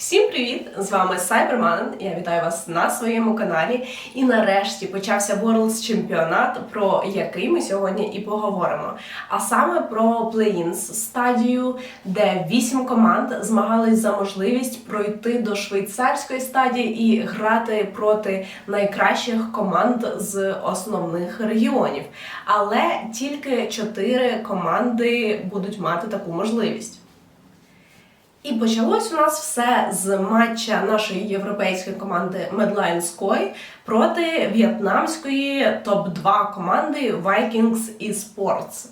Всім привіт! З вами Сайберман. Я вітаю вас на своєму каналі. І нарешті почався Worlds чемпіонат, про який ми сьогодні і поговоримо. А саме про плей-інс стадію, де вісім команд змагались за можливість пройти до швейцарської стадії і грати проти найкращих команд з основних регіонів. Але тільки чотири команди будуть мати таку можливість. І почалось у нас все з матча нашої європейської команди Medline Sky проти в'єтнамської топ-2 команди Vikings eSports.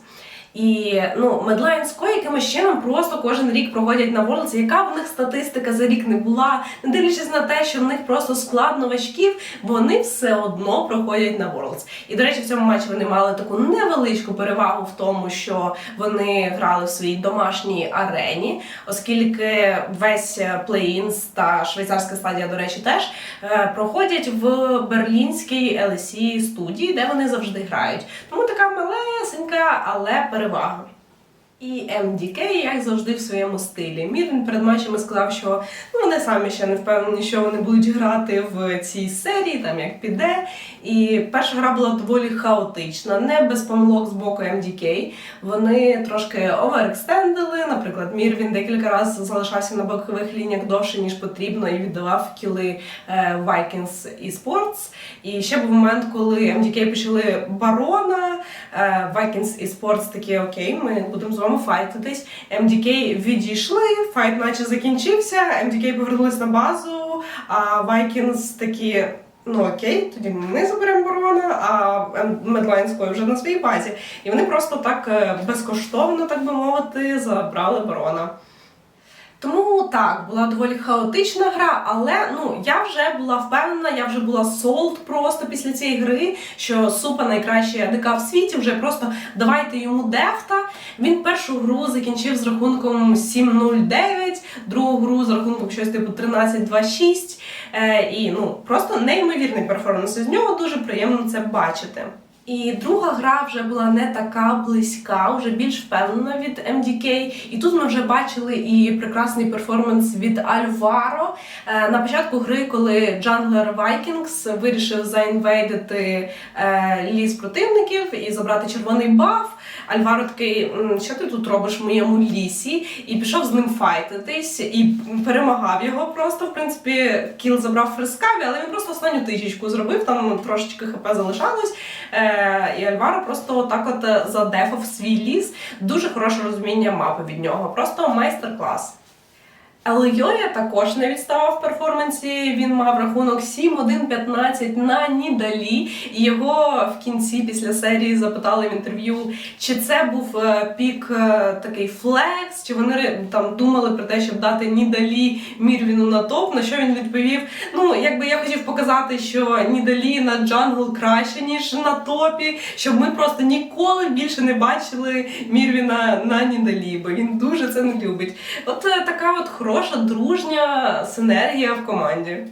І ну, Medline Sky якимось чином просто кожен рік проводять на Worlds. Яка в них статистика за рік не була, не дивлячись на те, що в них просто склад новачків, вони все одно проходять на Worlds. І до речі, в цьому матчі вони мали таку невеличку перевагу в тому, що вони грали в своїй домашній арені, оскільки весь плей-інс та швейцарська стадія, до речі, теж е, проходять в берлінській LSE студії, де вони завжди грають. Тому така малесенька, але перевага. வாழ்வாகும் І МДК, як завжди, в своєму стилі. Мірін перед матчами сказав, що ну, вони самі ще не впевнені, що вони будуть грати в цій серії, там як піде. І перша гра була доволі хаотична, не без помилок з боку МДК. Вони трошки оверекстендили. Наприклад, Мірвін декілька разів залишався на бокових лініях довше, ніж потрібно, і віддавав кіли е, Vikings eSports. І ще був момент, коли МДК почали барона. е, Vikings eSports такі окей, ми будемо з вами файтитись. МДК відійшли, файт наче закінчився. МДК повернулись на базу, а Vikings такі. Ну окей, тоді ми заберемо барона, а Медлайнської вже на своїй базі. І вони просто так е, безкоштовно, так би мовити, забрали барона. Тому так, була доволі хаотична гра, але ну я вже була впевнена, я вже була солд просто після цієї гри, що супа найкращий АДК в світі. Вже просто давайте йому дефта. Він першу гру закінчив з рахунком 7-0-9, другу гру з рахунком щось типу 13-2-6. Е, і ну просто неймовірний перформанс із нього. Дуже приємно це бачити. І друга гра вже була не така близька, вже більш впевнена від MDK. І тут ми вже бачили і прекрасний перформанс від Альваро. Е, На початку гри, коли Джанглер Vikings вирішив заінвейдити е, ліс противників і забрати червоний баф. Альваро такий, що ти тут робиш в моєму лісі? І пішов з ним файтитись і перемагав його просто. В принципі, кіл забрав фрискаві, але він просто останню тисячку зробив, там трошечки хп залишалось. Е, і Альваро просто так от е, задефав свій ліс. Дуже хороше розуміння мапи від нього. Просто майстер-клас. Елйорія також не відставав в перформансі. Він мав рахунок 7-1-15 на Нідалі. І його в кінці після серії запитали в інтерв'ю, чи це був е, пік е, такий флекс, чи вони там думали про те, щоб дати Нідалі Мірвіну на топ. На що він відповів: Ну, якби я хотів показати, що Нідалі на джангл краще, ніж на топі, щоб ми просто ніколи більше не бачили Мірвіна на Нідалі, бо він дуже це не любить. От е, така от хороша дружня синергія в команді.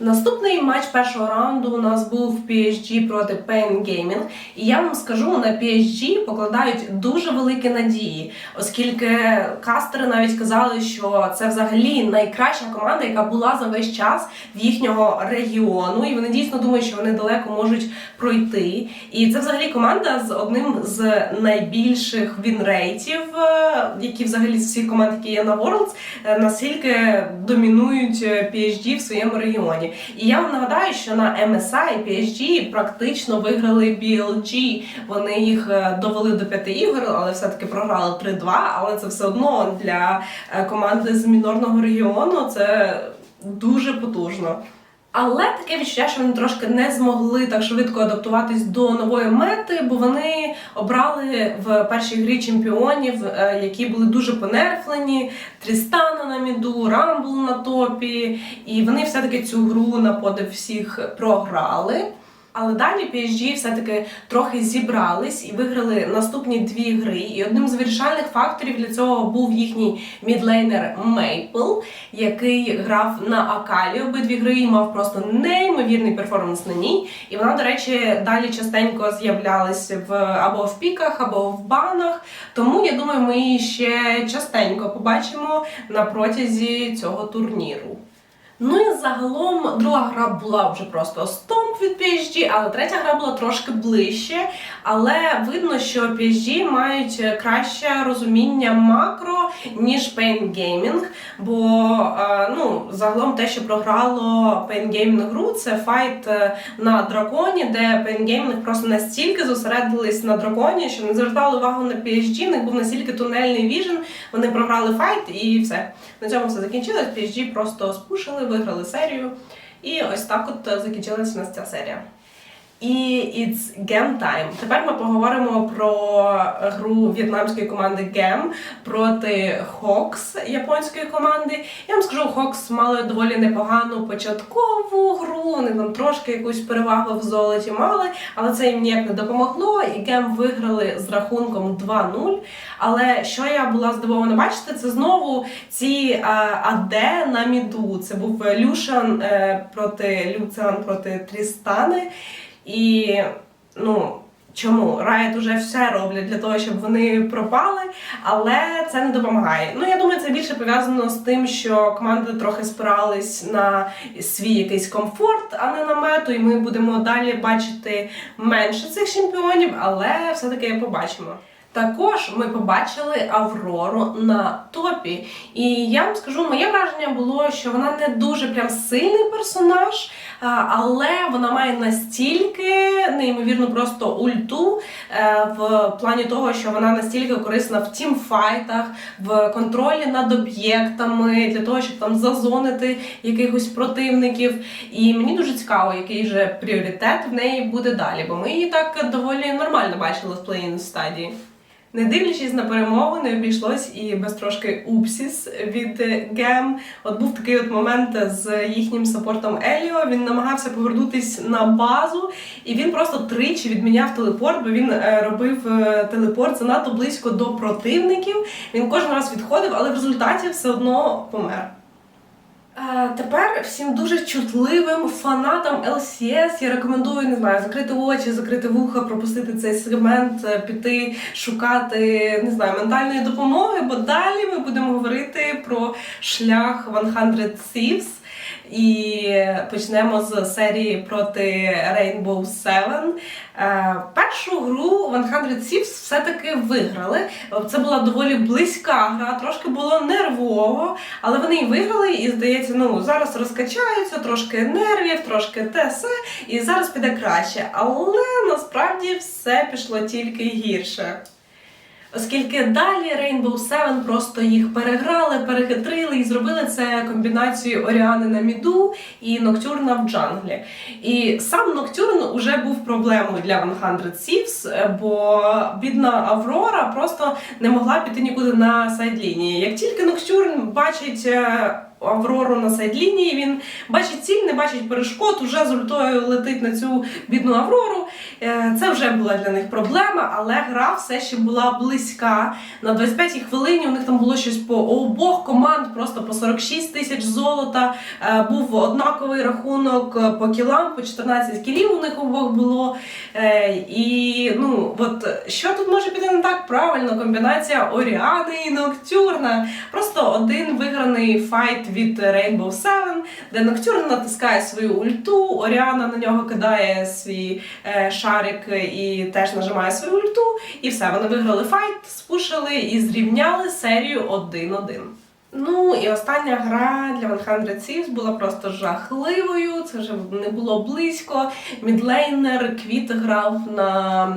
Наступний матч першого раунду у нас був PSG проти Pain Gaming. І я вам скажу, на PSG покладають дуже великі надії, оскільки кастери навіть казали, що це взагалі найкраща команда, яка була за весь час в їхнього регіону, і вони дійсно думають, що вони далеко можуть пройти. І це взагалі команда з одним з найбільших вінрейтів, е, які взагалі з всіх команд, які є на Worlds, е, наскільки домінують PSG в своєму регіоні. І я вам нагадаю, що на MSI PSG практично виграли BLG. Вони їх е, довели до п'яти ігор, але все-таки програли 3-2. Але це все одно для е, команди з мінорного регіону це дуже потужно. Але таке відчуття, що вони трошки не змогли так швидко адаптуватись до нової мети, бо вони обрали в першій грі чемпіонів, е, які були дуже понерфлені: Трістана на міду, Рамбл на топі. І вони все-таки цю гру на подив всіх програли. Але далі PSG все-таки трохи зібрались і виграли наступні дві гри. І одним з вирішальних факторів для цього був їхній мідлейнер Мейпл, який грав на Акалі обидві гри і мав просто неймовірний перформанс на ній. І вона, до речі, далі частенько з'являлась в або в піках, або в банах. Тому я думаю, ми її ще частенько побачимо на протязі цього турніру. Ну і загалом друга гра була вже просто стомп від PSG, але третя гра була трошки ближче. Але видно, що PSG мають краще розуміння макро, ніж Pain Gaming. Бо е, ну, загалом те, що програло Pain Gaming гру, це файт е, на драконі, де Pain Gaming просто настільки зосередились на драконі, що не звертали увагу на PSG, них був настільки тунельний віжен, вони програли файт і все. На цьому все закінчилось. PSG просто спушили, виграли серію. І ось так от е, закінчилася у нас ця серія. І it's game time. Тепер ми поговоримо про гру в'єтнамської команди GEM проти Hawks японської команди. Я вам скажу, Hawks мали доволі непогану початкову гру. Вони там трошки якусь перевагу в золоті мали, але це їм ніяк не допомогло. І GEM виграли з рахунком 2-0. Але що я була здивована бачити, це знову ці АД на міду. Це був Люшан е, проти Люциан проти Трістани. І ну чому Riot уже все роблять для того, щоб вони пропали, але це не допомагає. Ну я думаю, це більше пов'язано з тим, що команди трохи спирались на свій якийсь комфорт, а не на мету. І ми будемо далі бачити менше цих чемпіонів, але все-таки побачимо. Також ми побачили Аврору на топі. І я вам скажу, моє враження було, що вона не дуже прям сильний персонаж, але вона має настільки неймовірно просто ульту е, в плані того, що вона настільки корисна в тімфайтах, в контролі над об'єктами, для того, щоб там зазонити якихось противників. І мені дуже цікаво, який же пріоритет в неї буде далі, бо ми її так доволі нормально бачили в плей-ін стадії. Не дивлячись на перемогу, не обійшлось і без трошки упсіс від Гем. От був такий от момент з їхнім саппортом Еліо. Він намагався повернутись на базу, і він просто тричі відміняв телепорт, бо він е, робив е, телепорт занадто близько до противників. Він кожен раз відходив, але в результаті все одно помер. Е, Тепер всім дуже чутливим фанатам LCS я рекомендую не знаю, закрити очі, закрити вуха, пропустити цей сегмент, е, піти шукати не знаю ментальної допомоги. Бо далі ми будемо говорити про шлях 100 Thieves. І почнемо з серії проти Rainbow Seven. Е, Першу гру 100 Thieves все-таки виграли. Це була доволі близька гра, трошки було нервово, але вони і виграли, і здається, ну зараз розкачаються, трошки нервів, трошки те се, і зараз піде краще. Але насправді все пішло тільки гірше. Оскільки далі Rainbow Seven просто їх переграли, перехитрили і зробили це комбінацією Оріани на міду і Ноктюрна в джанглі. І сам Ноктюрн уже був проблемою для 100 Thieves, бо бідна Аврора просто не могла піти нікуди на сайдлінії. Як тільки Ноктюрн бачить. е, Аврору на сайдлінії, він бачить ціль, не бачить перешкод, уже з ультою летить на цю бідну Аврору. Е, Це вже була для них проблема, але гра все ще була близька. На 25-й хвилині у них там було щось по обох команд, просто по 46 тисяч золота. Е, Був однаковий рахунок е, по кілам, по 14 кілів у них обох було. Е, І ну, от що тут може піти не так правильно? Комбінація Оріани і Ноктюрна. Просто один виграний файт від Rainbow Seven, де Ноктюрн натискає свою ульту, Оріана на нього кидає свій шарик і теж нажимає свою ульту. І все, вони виграли файт, спушили і зрівняли серію 1-1. Ну і остання гра для 100 Thieves була просто жахливою. Це вже не було близько. Мідлейнер Квіт грав на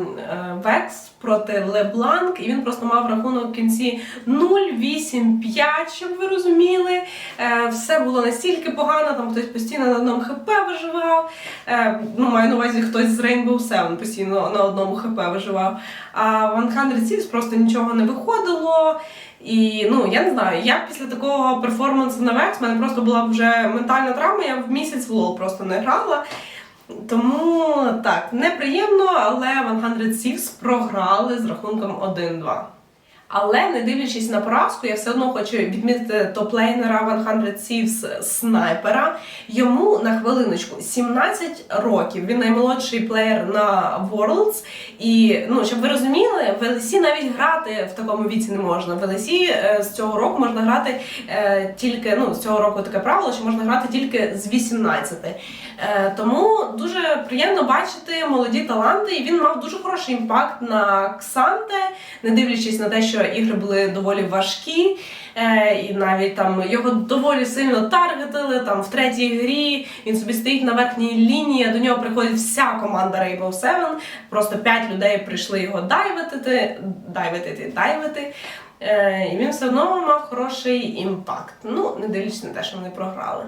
Векс проти Лебланк, і він просто мав рахунок в кінці 0-8-5, щоб ви розуміли. Е, все було настільки погано, там хтось постійно на одному хп виживав. Е, ну, маю на увазі хтось з Rainbow Seven постійно на одному хп виживав. А 100 Thieves просто нічого не виходило. І ну я не знаю, я після такого перформансу на Векс, в мене просто була вже ментальна травма, я в місяць в лол просто не грала. Тому так, неприємно, але 100 Thieves програли з рахунком 1-2. Але не дивлячись на поразку, я все одно хочу відмітити топ-лейнера 100 Thieves снайпера. Йому на хвилиночку 17 років. Він наймолодший плеєр на Worlds. І ну, щоб ви розуміли, в LEC навіть грати в такому віці не можна. В LEC е, з цього року можна грати е, тільки ну, з цього року таке правило, що можна грати тільки з 18. Е, тому дуже приємно бачити молоді таланти, і він мав дуже хороший імпакт на Ксанте, не дивлячись на те, що ігри були доволі важкі, е, і навіть там його доволі сильно таргетили. Там в третій грі він собі стоїть на верхній лінії. До нього приходить вся команда Rainbow Seven. Просто п'ять людей прийшли його дайветити, дайвети. Е, і він все одно мав хороший імпакт. Ну, не дивлячись на те, що вони програли.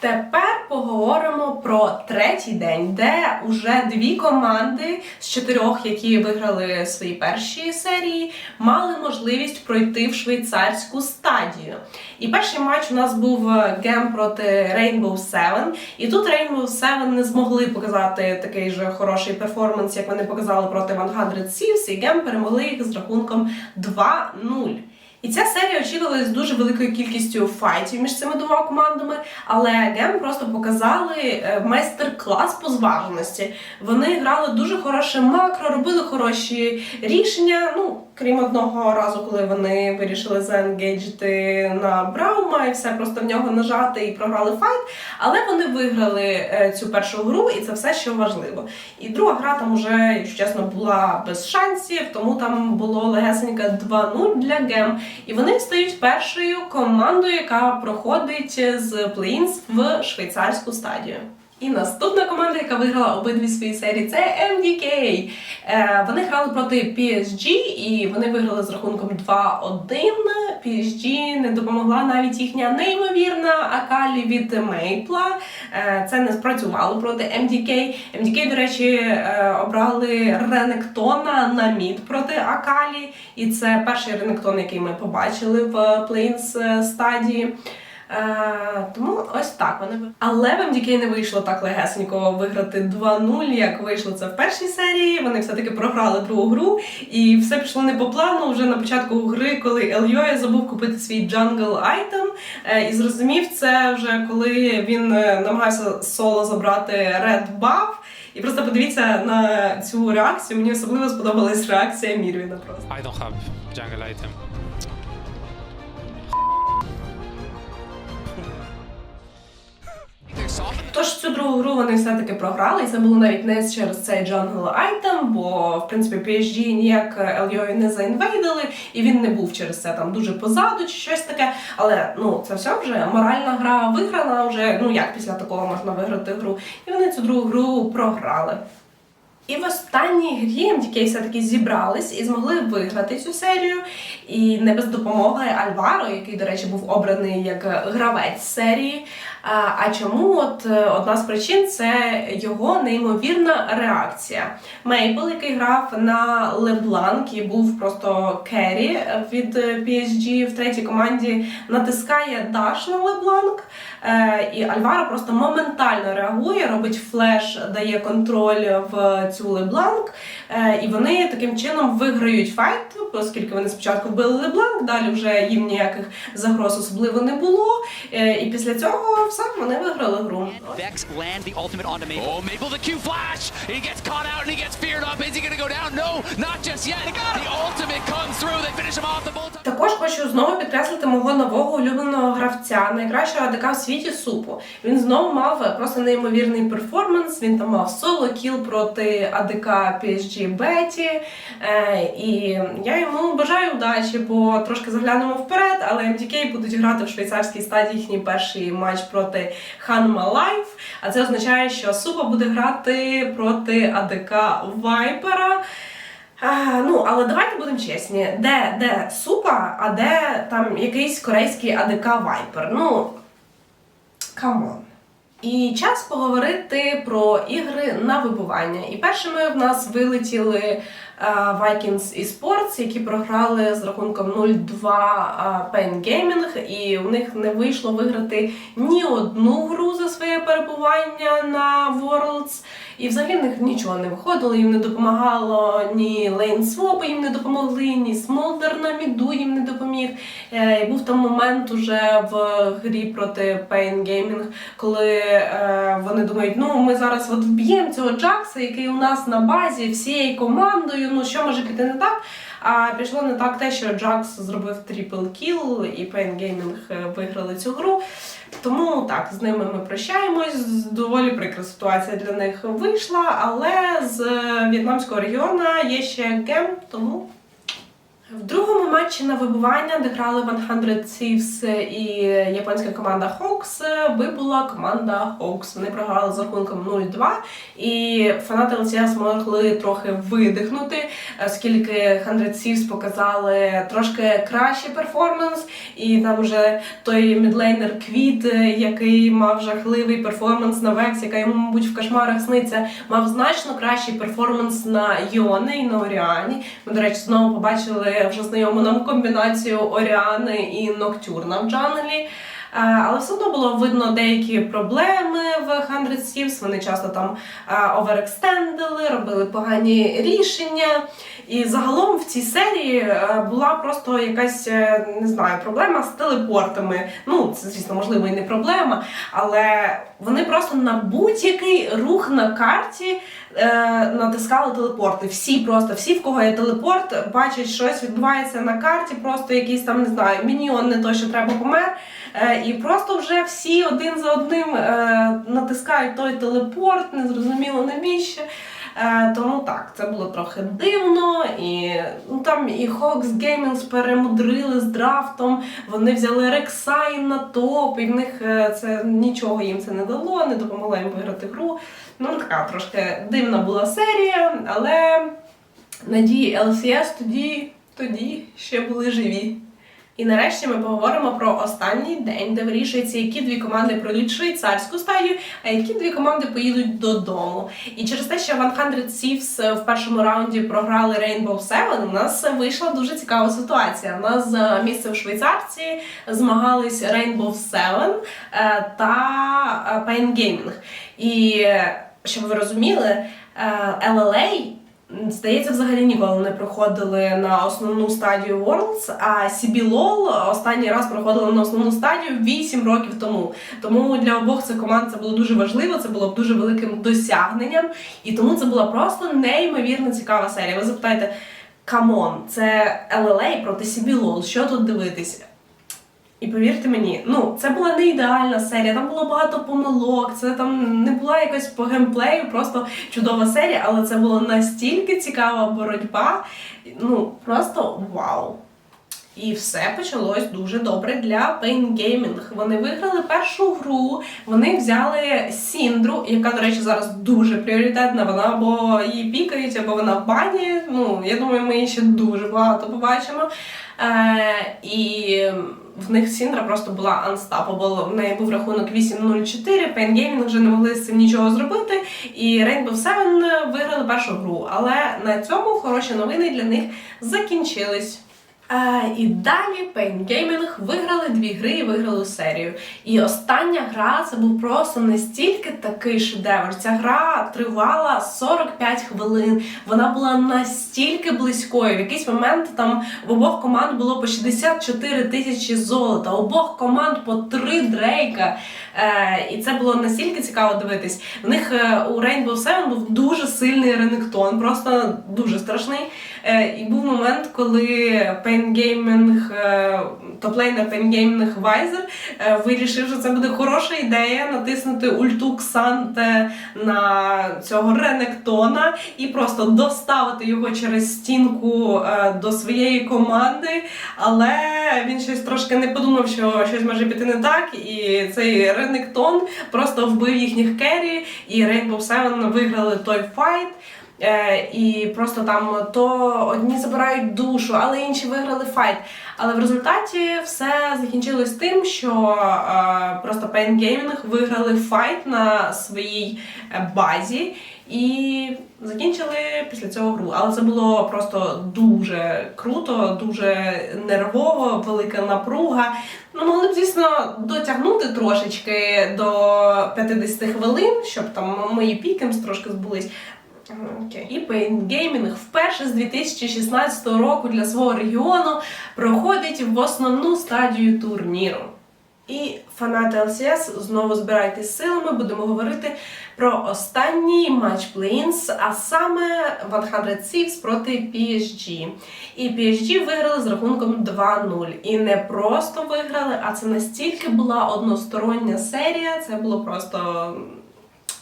Тепер поговоримо про третій день, де уже дві команди з чотирьох, які виграли свої перші серії, мали можливість пройти в швейцарську стадію. І перший матч у нас був гем проти Rainbow Seven. І тут Rainbow Seven не змогли показати такий же хороший перформанс, як вони показали проти 100 Thieves, і гем перемогли їх з рахунком 2-0. І ця серія очікувалась з дуже великою кількістю файтів між цими двома командами, але гем просто показали е, майстер-клас по зваженості. Вони грали дуже хороше макро, робили хороші рішення. Ну, крім одного разу, коли вони вирішили заенгейджити на Браума і все просто в нього нажати і програли файт. Але вони виграли е, цю першу гру, і це все, що важливо. І друга гра там уже, якщо чесно, була без шансів, тому там було легесенька 2-0 для гем. І вони стають першою командою, яка проходить з плей-інс в швейцарську стадію. І наступна команда, яка виграла обидві свої серії, це MDK. Е, вони грали проти PSG і вони виграли з рахунком 2-1. PSG не допомогла навіть їхня неймовірна Акалі від Мейпла. Е, це не спрацювало проти MDK. MDK, до речі, е, обрали Ренектона на мід проти Акалі. І це перший Ренектон, який ми побачили в плейнс стадії. Е, тому ось так вони. Але в MDK не вийшло так легесенько виграти 2-0, як вийшло це в першій серії. Вони все-таки програли другу гру, і все пішло не по плану. Вже на початку гри, коли Ельйоя забув купити свій джангл айтем, е, і зрозумів це вже коли він е, намагався соло забрати Red Buff. І просто подивіться на цю реакцію. Мені особливо сподобалась реакція Мірвіна. Просто. I don't have jungle item. Тож цю другу гру вони все-таки програли, і це було навіть не через цей джангл айтем, бо в принципі PSG ніяк Ельйою не заінвейдили, і він не був через це там дуже позаду чи щось таке. Але ну це все вже моральна гра виграна. Вже ну як після такого можна виграти гру, і вони цю другу гру програли. І в останній грі MDK все-таки зібрались і змогли виграти цю серію. І не без допомоги Альваро, який, до речі, був обраний як гравець серії. А, чому? От е, одна з причин це його неймовірна реакція. Мейпл, який грав на Лебланк і був просто керрі від е, PSG в третій команді, натискає даш на Лебланк. І Альваро просто моментально реагує, робить флеш, дає контроль в цю Лебланк. Е, і вони таким чином виграють файт, оскільки вони спочатку вбили Лебланк, далі вже їм ніяких загроз особливо не було. Е, і після цього все, вони виграли гру. Vex land the ultimate onto Maple. Oh, Maple the Q flash! He gets caught out and he gets feared up. Is he gonna go down? No, not just yet. The ultimate comes through. They finish him off the bolt. Також хочу знову підкреслити мого нового улюбленого гравця, найкращого АДК в світі Супу. Він знову мав просто неймовірний перформанс. Він там мав соло кіл проти АДК PSG Беті. Е, і я йому бажаю удачі, бо трошки заглянемо вперед, але MDK будуть грати в швейцарській стадії їхній перший матч проти Hanma Life. А це означає, що Супа буде грати проти АДК Вайпера. А, ну, але давайте будемо чесні, де, де супа, а де там якийсь корейський АДК Вайпер. Ну, камон. І час поговорити про ігри на вибування. І першими в нас вилетіли Vikings eSports, які програли з рахунком 0-2 е, Pain Gaming, і у них не вийшло виграти ні одну гру за своє перебування на Worlds. І взагалі в них нічого не виходило, їм не допомагало ні Swap, їм не допомогли, ні Smolder на міду їм не допоміг. Е, І був там момент уже в грі проти Pain Gaming, коли е, вони думають, ну ми зараз от вб'ємо цього Джакса, який у нас на базі всією командою. Ну що може піти не так? А пішло не так те, що Джакс зробив трипл кіл і Pain Gaming е, виграли цю гру. Тому так, з ними ми прощаємось. Доволі прикра ситуація для них вийшла, але з в'єтнамського регіону є ще гем, тому. В другому матчі на вибування, де грали 100 Thieves і японська команда Hawks, вибула команда Hawks. Вони програли з рахунком 0-2, і фанати ЛЦС змогли трохи видихнути, оскільки 100 Thieves показали трошки кращий перформанс, і там вже той мідлейнер Квіт, який мав жахливий перформанс на Векс, яка йому, мабуть, в кошмарах сниться, мав значно кращий перформанс на Йони і на Оріані. Ми, до речі, знову побачили вже знайому нам комбінацію Оріани і Ноктюрна в джанглі. Е, Але все одно було видно деякі проблеми в 100 Thieves. Вони часто там оверекстендили, робили погані рішення. І загалом в цій серії е, була просто якась е, не знаю проблема з телепортами. Ну, це звісно, можливо, і не проблема, але вони просто на будь-який рух на карті натискали телепорти. Всі просто, всі, в кого є телепорт, бачать, щось відбувається на карті, просто якийсь там, не знаю, мініон не той, що треба помер. Е, і просто вже всі один за одним е, натискають той телепорт, незрозуміло навіщо. Е, тому так, це було трохи дивно. І ну, там і Hawks Gaming перемудрили з драфтом. Вони взяли Рексайн на топ, і в них е, це нічого їм це не дало, не допомогло їм виграти гру. Ну, така трошки дивна була серія, але надії LCS тоді, тоді ще були живі. І нарешті ми поговоримо про останній день, де вирішується, які дві команди пройдуть швейцарську стадію, а які дві команди поїдуть додому. І через те, що 100 Thieves в першому раунді програли Rainbow Seven, у нас вийшла дуже цікава ситуація. У нас за місце в Швейцарці змагались Rainbow Seven е, та е, Pain Gaming. І е, щоб ви розуміли, е, LLA Здається, взагалі ніколи не проходили на основну стадію Worlds, а CBLOL останній раз проходили на основну стадію 8 років тому. Тому для обох цих команд це було дуже важливо, це було б дуже великим досягненням, і тому це була просто неймовірно цікава серія. Ви запитаєте, камон, це LLA проти CBLOL, що тут дивитися? І повірте мені, ну це була не ідеальна серія, там було багато помилок, це там не була якась по геймплею, просто чудова серія, але це була настільки цікава боротьба. Ну просто вау. І все почалось дуже добре для Pain Gaming. Вони виграли першу гру, вони взяли Сіндру, яка, до речі, зараз дуже пріоритетна. Вона або її пікають, або вона в бані. Ну, я думаю, ми її ще дуже багато побачимо. Е, і в них Сіндра просто була unstoppable. В неї був рахунок 8-0-4, Pain Gaming вже не могли з цим нічого зробити. І Rainbow Seven виграли першу гру. Але на цьому хороші новини для них закінчились. І далі Pain Gaming виграли дві гри і виграли серію. І остання гра це був просто настільки такий шедевр. Ця гра тривала 45 хвилин. Вона була настільки близькою. В якийсь момент там в обох команд було по 64 тисячі золота, обох команд по 3 дрейка. Е, і це було настільки цікаво дивитись. В них е, у Rainbow Seven був дуже сильний ренектон, просто дуже страшний. Е, і був момент, коли е, топлейнер Gaming Вайзер вирішив, що це буде хороша ідея натиснути ульту Ксанте на цього Ренектона і просто доставити його через стінку до своєї команди. Але він щось трошки не подумав, що щось може піти не так, і цей Ренектон просто вбив їхніх керрі, і Rainbow Seven виграли той файт. Е, і просто там то одні забирають душу, але інші виграли файт. Але в результаті все закінчилось тим, що е, просто Pain Gaming виграли файт на своїй е, базі. І закінчили після цього гру. Але це було просто дуже круто, дуже нервово, велика напруга. Ну, могли б, звісно, дотягнути трошечки до 50 хвилин, щоб там мої пікемс трошки збулись. Окей. І Pain вперше з 2016 року для свого регіону проходить в основну стадію турніру. І фанати ЛСС, знову збирайтесь силами, будемо говорити про останній матч Плейнс, а саме 100 Thieves проти PSG. І PSG виграли з рахунком 2-0. І не просто виграли, а це настільки була одностороння серія, це було просто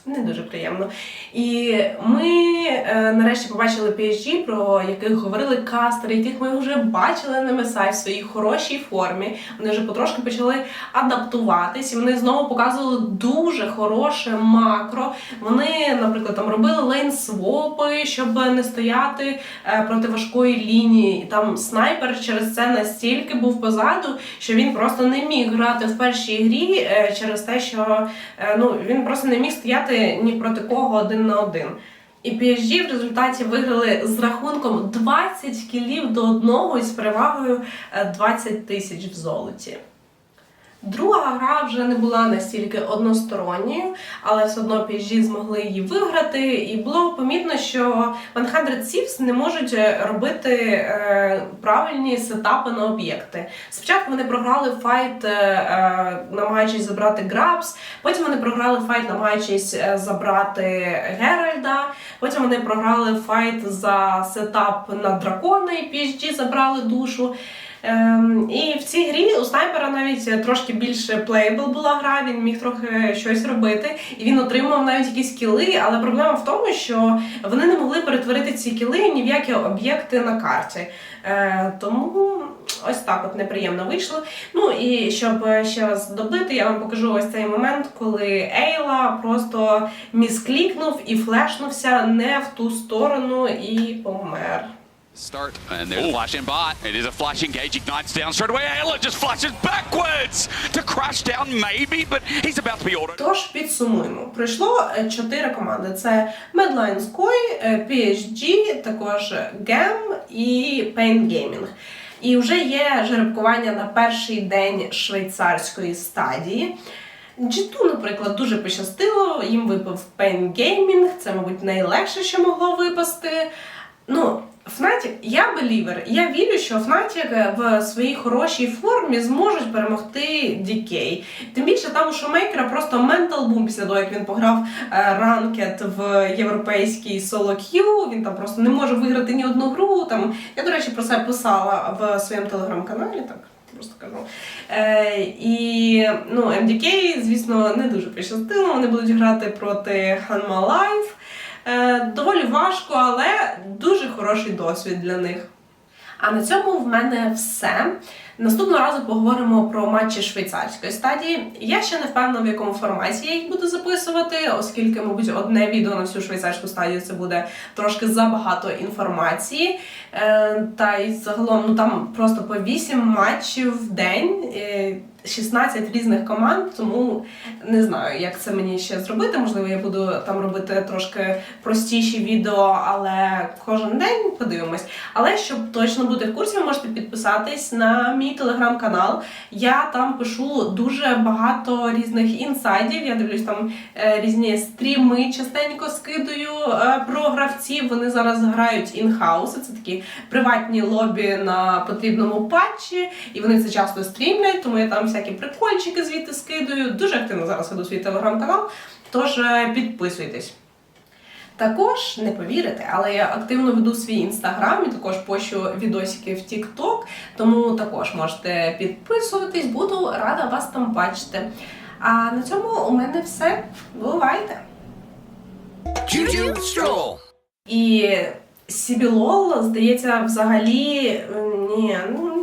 не дуже приємно. І ми е, нарешті побачили PSG, про яких говорили кастери, яких ми вже бачили на MSI в своїй хорошій формі. Вони вже потрошки почали адаптуватись, і вони знову показували дуже хороше макро. Вони, наприклад, там робили лейн-свопи, щоб не стояти е, проти важкої лінії. І там снайпер через це настільки був позаду, що він просто не міг грати в першій грі е, через те, що е, ну він просто не міг стояти ні проти кого один на один. І PSG в результаті виграли з рахунком 20 кілів до одного і з перевагою е, 20 тисяч в золоті. Друга гра вже не була настільки односторонньою, але все одно PSG змогли її виграти, і було помітно, що 100 Thieves не можуть е, робити е, правильні сетапи на об'єкти. Спочатку вони програли файт, е, намагаючись забрати Грабс, потім вони програли файт, намагаючись забрати Геральда, потім вони програли файт за сетап на дракона, і PSG забрали душу. Ем, і в цій грі у снайпера навіть трошки більше плейбл була гра, він міг трохи щось робити, і він отримав навіть якісь кіли. Але проблема в тому, що вони не могли перетворити ці кіли ні в які об'єкти на карті. Е, тому ось так от неприємно вийшло. Ну і щоб ще раз добити, я вам покажу ось цей момент, коли Ейла просто місклікнув і флешнувся не в ту сторону і помер. Start. And there's Ooh. a flash in bot. It is a flash engage. Ignites down straight away. Ayla just flashes backwards to crash down maybe, but he's about to be autoed. Тож підсумуємо. Пройшло е, чотири команди: це Medline Sky, е, PSG, також GEM і Pain Gaming. І вже є жеребкування на перший день швейцарської стадії. G2, наприклад, дуже пощастило, їм випав Pain Gaming, це, мабуть, найлегше, що могло випасти. Ну, Fnatic, я белівер. Я вірю, що Fnatic в своїй хорошій формі зможуть перемогти DK. Тим більше там у шоумейкера просто ментал бум після того, як він пограв ранкет в європейській соло Q. Він там просто не може виграти ні одну гру. Там я, до речі, про це писала в своєму телеграм-каналі. Так. Просто кажу. Е, і ну, MDK, звісно, не дуже пощастило. Вони будуть грати проти Hanma Life. Е, доволі важко, але дуже хороший досвід для них. А на цьому в мене все. Наступного разу поговоримо про матчі швейцарської стадії. Я ще не впевнена, в якому форматі я їх буду записувати, оскільки, мабуть, одне відео на всю швейцарську стадію це буде трошки забагато інформації. Е, та й загалом ну там просто по 8 матчів в день. Е, 16 різних команд, тому не знаю, як це мені ще зробити. Можливо, я буду там робити трошки простіші відео, але кожен день подивимось. Але щоб точно бути в курсі, ви можете підписатись на мій телеграм-канал. Я там пишу дуже багато різних інсайдів. Я дивлюсь там е, різні стріми, частенько скидаю е, про гравців. Вони зараз грають інхауси. Це такі приватні лобі на потрібному патчі, і вони це часто стрімлять, тому я там всякі прикольчики звідти скидаю. Дуже активно зараз веду свій телеграм-канал. Тож е, підписуйтесь. Також не повірите, але я активно веду свій інстаграм і також пощу відосики в TikTok, тому також можете підписуватись, буду рада вас там бачити. А на цьому у мене все. Бувайте! І Сібілол, здається, взагалі ні, ну